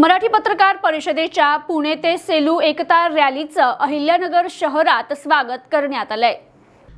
मराठी पत्रकार परिषदेच्या पुणे ते सेलू एकता रॅलीचं अहिल्यानगर शहरात स्वागत करण्यात आलंय.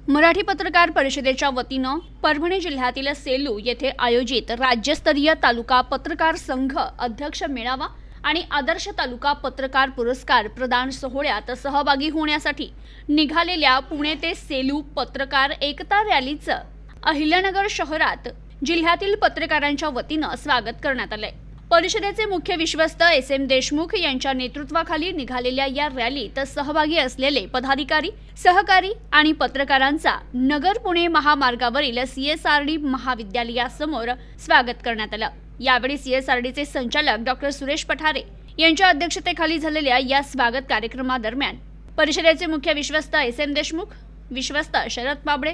मराठी पत्रकार परिषदेच्या वतीनं परभणी जिल्ह्यातील सेलू येथे आयोजित राज्यस्तरीय तालुका पत्रकार संघ अध्यक्ष मेळावा आणि आदर्श तालुका पत्रकार पुरस्कार प्रदान सोहळ्यात सहभागी होण्यासाठी निघालेल्या पुणे ते सेलू पत्रकार एकता रॅलीचं अहिल्यानगर शहरात जिल्ह्यातील पत्रकारांच्या वतीनं स्वागत करण्यात आलंय. परिषदेचे मुख्य विश्वस्त एस एम देशमुख यांच्या नेतृत्वाखाली निघालेल्या या रॅलीत सहभागी असलेले पदाधिकारी सहकारी आणि पत्रकारांचा नगर पुणे महामार्गावरील सीएसआरडी महाविद्यालयासमोर स्वागत करण्यात आलं. यावेळी सीएसआरडीचे संचालक डॉक्टर सुरेश पठारे यांच्या अध्यक्षतेखाली झालेल्या या स्वागत कार्यक्रमादरम्यान परिषदेचे मुख्य विश्वस्त एस एम देशमुख विश्वस्त शरद पाबळे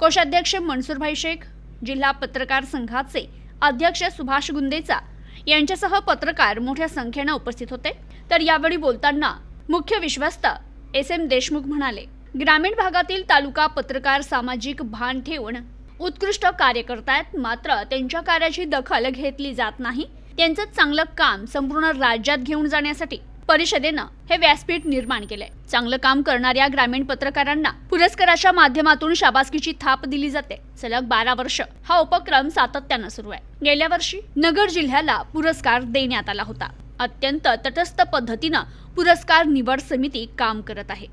कोषाध्यक्ष मनसूरभाई शेख जिल्हा पत्रकार संघाचे अध्यक्ष सुभाष गुंदेचा यांच्यासह पत्रकार मोठ्या संख्येनं उपस्थित होते. तर यावेळी बोलताना मुख्य विश्वस्त एस एम देशमुख म्हणाले ग्रामीण भागातील तालुका पत्रकार सामाजिक भान ठेवून उत्कृष्ट कार्य करतायत मात्र त्यांच्या कार्याची दखल घेतली जात नाही. त्यांचं चांगलं काम संपूर्ण राज्यात घेऊन जाण्यासाठी परिषदेनं हे व्यासपीठ निर्माण केलंय. चांगलं काम करणाऱ्या ग्रामीण पत्रकारांना पुरस्काराच्या माध्यमातून शाबासकीची थाप दिली जाते. सलग बारा वर्ष हा उपक्रम सातत्यानं सुरू आहे. गेल्या वर्षी नगर जिल्ह्याला पुरस्कार देण्यात आला होता. अत्यंत तटस्थ पद्धतीनं पुरस्कार निवड समिती काम करत आहे.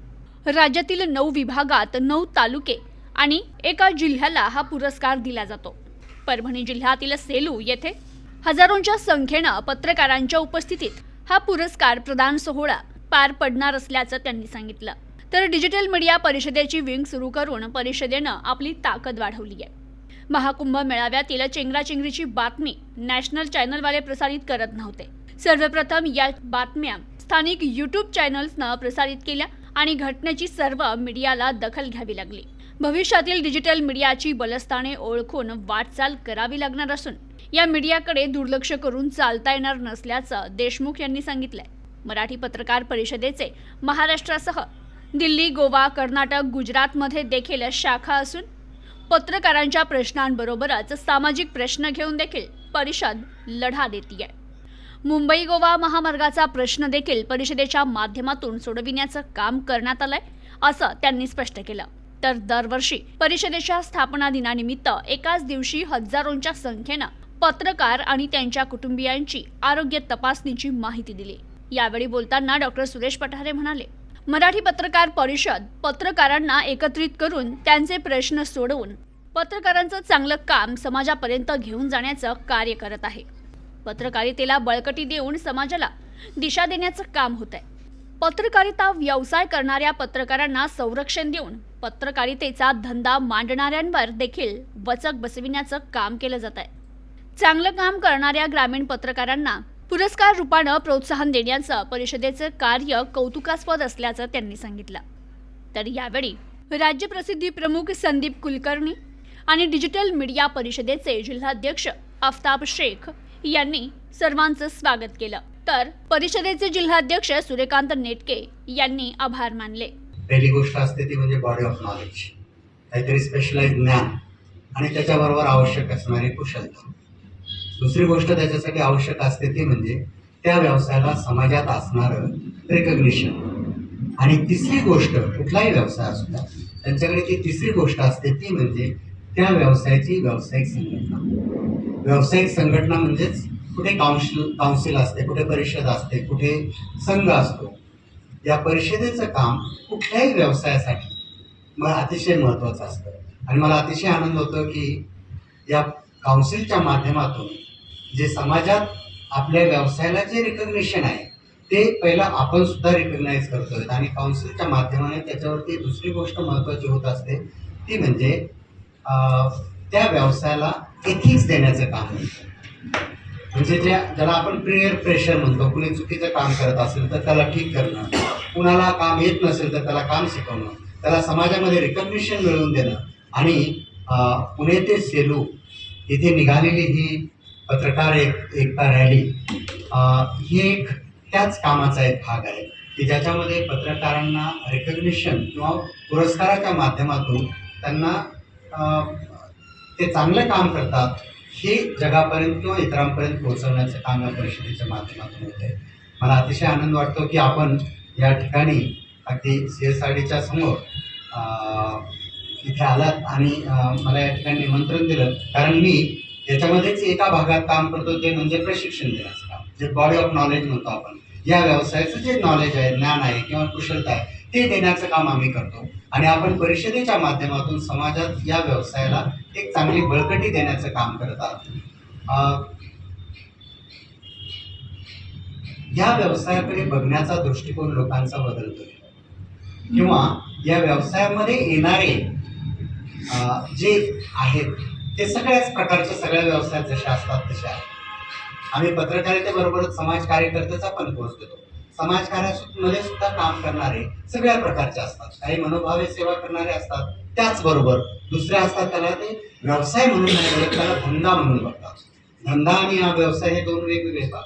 राज्यातील नऊ विभागात नऊ तालुके आणि एका जिल्ह्याला हा पुरस्कार दिला जातो. परभणी जिल्ह्यातील सेलू येथे हजारोंच्या संख्येनं पत्रकारांच्या उपस्थितीत हा पुरस्कार प्रदान सोहळा पार पडणार असल्याचं त्यांनी सांगितलं. तर डिजिटल मीडिया परिषदेची विंग सुरू करून परिषदेनं आपली ताकद वाढवली आहे. महाकुंभ मेळाव्यातील चेंगराचेंगरीची बातमी नॅशनल चॅनलवाले प्रसारित करत नव्हते. सर्वप्रथम या बातम्या स्थानिक युट्यूब चॅनल्सनं प्रसारित केल्या आणि घटनेची सर्व मीडियाला दखल घ्यावी लागली. भविष्यातील डिजिटल मीडियाची बलस्थाने ओळखून वाटचाल करावी लागणार असून या मीडियाकडे दुर्लक्ष करून चालता येणार नसल्याचं देशमुख यांनी सांगितलंय. मराठी पत्रकार परिषदेचे महाराष्ट्रासह दिल्ली गोवा कर्नाटक गुजरातमध्ये देखील शाखा असून पत्रकारांच्या प्रश्नांबरोबरच सामाजिक प्रश्न घेऊन देखील परिषद लढा देते मुंबई गोवा महामार्गाचा प्रश्न देखील परिषदेच्या माध्यमातून सोडविण्याचं काम करण्यात आलंय असं त्यांनी स्पष्ट केलं. तर दरवर्षी परिषदेच्या स्थापना दिनानिमित्त एकाच दिवशी हजारोंच्या संख्येनं पत्रकार आणि त्यांच्या कुटुंबियांची आरोग्य तपासणीची माहिती दिली. यावेळी बोलताना डॉक्टर सुरेश पठारे म्हणाले मराठी पत्रकार परिषद पत्रकारांना एकत्रित करून त्यांचे प्रश्न सोडवून पत्रकारांचं चांगलं काम समाजापर्यंत घेऊन जाण्याचं कार्य करत आहे. पत्रकारितेला बळकटी देऊन समाजाला दिशा देण्याचं काम होत आहे पत्रकारिता व्यवसाय करणाऱ्या पत्रकारांना संरक्षण देऊन पत्रकारितेचा धंदा मांडणाऱ्यांवर देखील वचक बसविण्याचं काम केलं जात आहे चांगलं काम करणाऱ्या ग्रामीण पत्रकारांना पुरस्कार रूपानं प्रोत्साहन देण्याचं परिषदेचं कार्य कौतुकास्पद असल्याचं त्यांनी सांगितलं. तर यावेळी राज्य प्रसिद्धी प्रमुख संदीप कुलकर्णी आणि डिजिटल मीडिया परिषदेचे जिल्हाध्यक्ष आफताब शेख यांनी सर्वांचं स्वागत केलं. तर परिषदेचे जिल्हाध्यक्ष सूर्यकांत नेटके यांनी आभार मानले. पहिली गोष्ट असते ती म्हणजे बॉडी ऑफ नॉलेज काहीतरी स्पेशलाइज ज्ञान आणि त्याच्याबरोबर आवश्यक असणारी कुशलता. दुसरी गोष्ट त्याच्यासाठी आवश्यक असते ती म्हणजे त्या व्यवसायाला समाजात असणारं रेकग्निशन आणि तिसरी गोष्ट कुठलाही व्यवसाय असू द्या त्यांच्याकडे ती तिसरी गोष्ट असते ती म्हणजे त्या व्यवसायाची व्यावसायिक संघटना. व्यावसायिक संघटना म्हणजेच कुठे काउन्सिल काउन्सिल असते कुठे परिषद असते कुठे संघ असतो. या परिषदेचं काम कुठल्याही व्यवसायासाठी मला अतिशय महत्त्वाचं असतं. आणि मला अतिशय आनंद होतो की या काउन्सिलच्या माध्यमातून जे समाजात आपल्या व्यवसायाला जे रिकग्निशन आहे ते पहिलं आपण सुद्धा रिकग्नाईज करतो आणि काउन्सिलच्या माध्यमाने त्याच्यावरती दुसरी गोष्ट महत्त्वाची होत असते ती म्हणजे त्या व्यवसायाला एथिक्स देण्याचं काम म्हणजे ज्या ज्याला आपण प्रेयर प्रेशर म्हणतो कुणी चुकीचं काम करत असेल तर त्याला ठीक करणं कुणाला काम येत नसेल तर त्याला काम शिकवणं त्याला समाजामध्ये रिकग्निशन मिळवून देणं आणि पुणे ते सेलू इथे निघालेली ही पत्रकार एक एकता रॅली. ही एक त्याच कामाचा एक भाग आहे की ज्याच्यामध्ये पत्रकारांना रिकग्निशन किंवा पुरस्काराच्या माध्यमातून त्यांना ते चांगलं काम करतात हे जगापर्यंत किंवा इतरांपर्यंत पोहोचवण्याचं काम या परिषदेच्या माध्यमातून होते मला अतिशय आनंद वाटतो की आपण या ठिकाणी अगदी सी एस आर डीच्या समोर इथे आलात आणि मला या ठिकाणी निमंत्रण दिलं. कारण मी याच्यामध्येच एका भागात काम करतो ते म्हणजे प्रशिक्षण देण्याचं काम. जे बॉडी ऑफ नॉलेज म्हणतो आपण या व्यवसायाचं जे नॉलेज आहे ज्ञान आहे किंवा कुशलता आहे ते देण्याचं काम आम्ही करतो. आणि आपण परिषदेच्या माध्यमातून समाजात या व्यवसायाला एक चांगली बळकटी देण्याचं काम करत आहोत. या व्यवसायाकडे बघण्याचा दृष्टिकोन लोकांचा बदलतोय. किंवा या व्यवसायामध्ये येणारे जे आहेत ते सगळ्याच प्रकारच्या सगळ्या व्यवसायात जशा असतात तशा आम्ही पत्रकारितेबरोबरच समाज कार्यकर्त्याचा पण कोर्स देतो समाजकार्यामध्ये सुद्धा काम करणारे सगळ्या प्रकारचे असतात. काही मनोभावे सेवा करणारे असतात त्याचबरोबर दुसरे असतात त्याला ते व्यवसाय म्हणून नाही बघत त्याला धंदा म्हणून बघतात धंदा आणि हा व्यवसाय हे दोन वेगवेगळे भाग.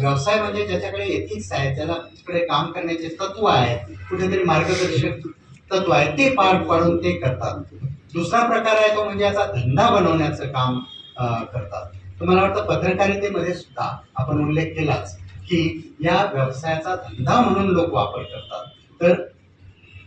व्यवसाय म्हणजे ज्याच्याकडे एथिक्स आहे त्याला तिकडे काम करण्याचे तत्व आहे कुठेतरी मार्गदर्शक तत्व आहे ते पार पाडून ते करतात. दुसरा प्रकार आहे तो म्हणजे याचा धंदा बनवण्याचं काम करतात. तर मला वाटतं पत्रकारितेमध्ये सुद्धा आपण उल्लेख केलाच की या व्यवसायाचा धंदा म्हणून लोक वापर करतात. तर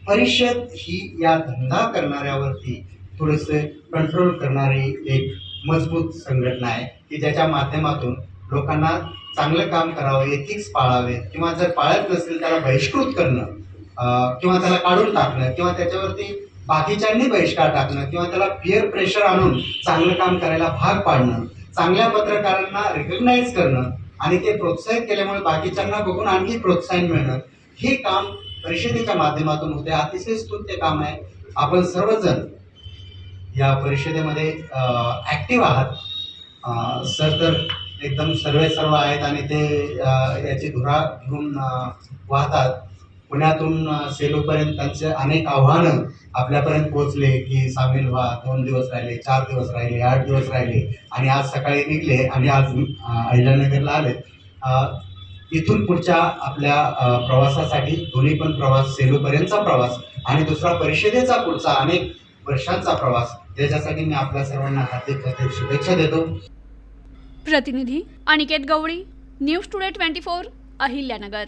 परिषद ही या धंदा करणाऱ्यावरती थोडेसे कंट्रोल करणारी एक मजबूत संघटना आहे की ज्याच्या माध्यमातून लोकांना चांगलं काम करावं एथिक्स पाळावे किंवा जर पाळत नसेल त्याला बहिष्कृत करणं किंवा त्याला काढून टाकणं किंवा त्याच्यावरती बाकीच्यांनी बहिष्कार टाकणं किंवा त्याला पिअर प्रेशर आणून चांगलं काम करायला भाग पाडणं चांगल्या पत्रकारांना रिकग्नाईज करणं आणि ते प्रोत्साहित केल्यामुळे बाकीच्यांना बघून आणखी प्रोत्साहन मिळणं हे काम परिषदेच्या माध्यमातून होते. अतिशय स्तुत्य काम आहे. आपण सर्वजण या परिषदेमध्ये ॲक्टिव्ह आहात. सर तर एकदम सर्वे सर्व आहेत आणि ते याची धुरा घेऊन वाहतात. पुण्यातून अं, सेलूपर्यंत त्यांचे अनेक आव्हानं आपल्यापर्यंत पोहोचले की सामील व्हा दोन दिवस राहिले चार दिवस राहिले आठ दिवस राहिले. आणि आज सकाळी निघले आणि आज अहिल्यानगरला आले इथून पुढच्या आपल्या प्रवासासाठी दोन्ही पण प्रवास सेलूपर्यंतचा प्रवास आणि दुसरा परिषदेचा पुढचा अनेक वर्षांचा प्रवास. याच्यासाठी मी आपल्या सर्वांना हार्दिक हार्दिक शुभेच्छा देतो. प्रतिनिधी Aniket Gawali news today twenty four Ahilyanagar.